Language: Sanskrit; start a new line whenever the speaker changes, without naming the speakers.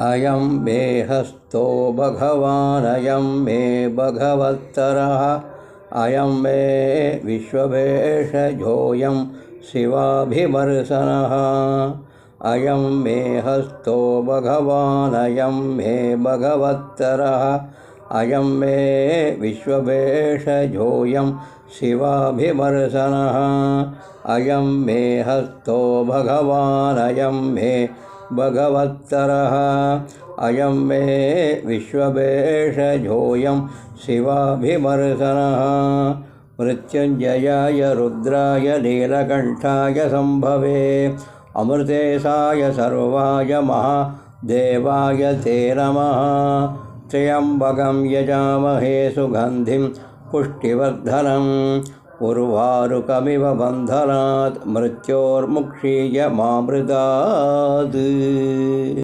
अयं मे हस्तो भगवानयं मे भगवत्तरः। अयं मे विश्वभेषजोऽयं शिवाभिमर्शनः। अयं मे हस्तो भगवानयं मे भगवत्तरः। अयं मे विश्वभेषजोऽयं शिवाभिमर्शनः। अयं मे हस्तो भगवानयं मे भगवत्तरः। अयं मे विश्वभेषजोऽयं शिवाभिमर्शनः। मृत्युञ्जयाय रुद्राय नीलकण्ठाय सम्भवे अमृतेशाय सर्वाय महादेवाय ते नमः। त्र्यम्बकं यजामहे सुगन्धिं पुष्टिवर्धनम्। उर्वारुकमिव बन्धनात् मृत्योर्मुक्षीय मामृतात्